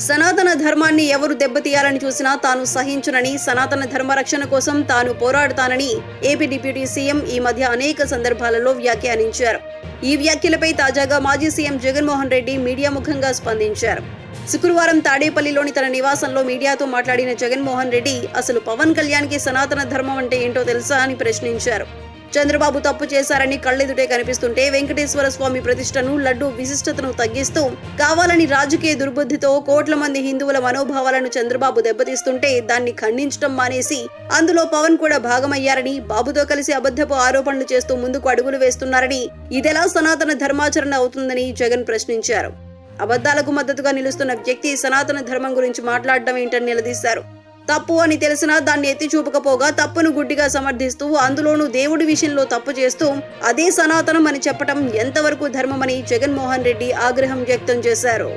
సనాతన ధర్మాన్ని ఎవరు దెబ్బతీయాలని చూసినా తాను సహించునని సనాతన ధర్మ రక్షణ కోసం తాను పోరాడతానని ఏపీ డిప్యూటీ సీఎం ఈ మధ్య అనేక సందర్భాలలో వ్యాఖ్యానించారు. ఈ వ్యాఖ్యలపై తాజాగా మాజీ సీఎం జగన్మోహన్ రెడ్డి మీడియా ముఖంగా స్పందించారు. శుక్రవారం తాడేపల్లిలోని తన నివాసంలో మీడియాతో మాట్లాడిన జగన్మోహన్ రెడ్డి అసలు పవన్ కళ్యాణ్కి సనాతన ధర్మం అంటే ఏంటో తెలుసా? అని ప్రశ్నించారు. చంద్రబాబు తప్పు చేశారని కళ్ళెదుటే కనిపిస్తుంటే వెంకటేశ్వర స్వామి ప్రతిష్టను లడ్డు విశిష్టతను తగ్గిస్తూ కావాలని రాజకీయ దుర్బుద్ధితో కోట్ల మంది హిందువుల మనోభావాలను చంద్రబాబు దెబ్బతీస్తుంటే దాన్ని ఖండించడం మానేసి అందులో పవన్ కూడా భాగమయ్యారని బాబుతో కలిసి అబద్ధపు ఆరోపణలు చేస్తూ ముందుకు అడుగులు వేస్తున్నారని ఇదెలా సనాతన ధర్మాచరణ అవుతుందని జగన్ ప్రశ్నించారు. అబద్ధాలకు మద్దతుగా నిలుస్తున్న వ్యక్తి సనాతన ధర్మం గురించి మాట్లాడడం ఏంటని నిలదీశారు. తప్పు అని తెలిసినా దాన్ని ఎత్తి చూపకపోగా తప్పును గుడ్డిగా సమర్థిస్తూ అందులోనూ దేవుడి విషయంలో తప్పు చేస్తూ అదే సనాతనం అని చెప్పటం ఎంతవరకు ధర్మమని జగన్మోహన్ రెడ్డి ఆగ్రహం వ్యక్తం చేశారు.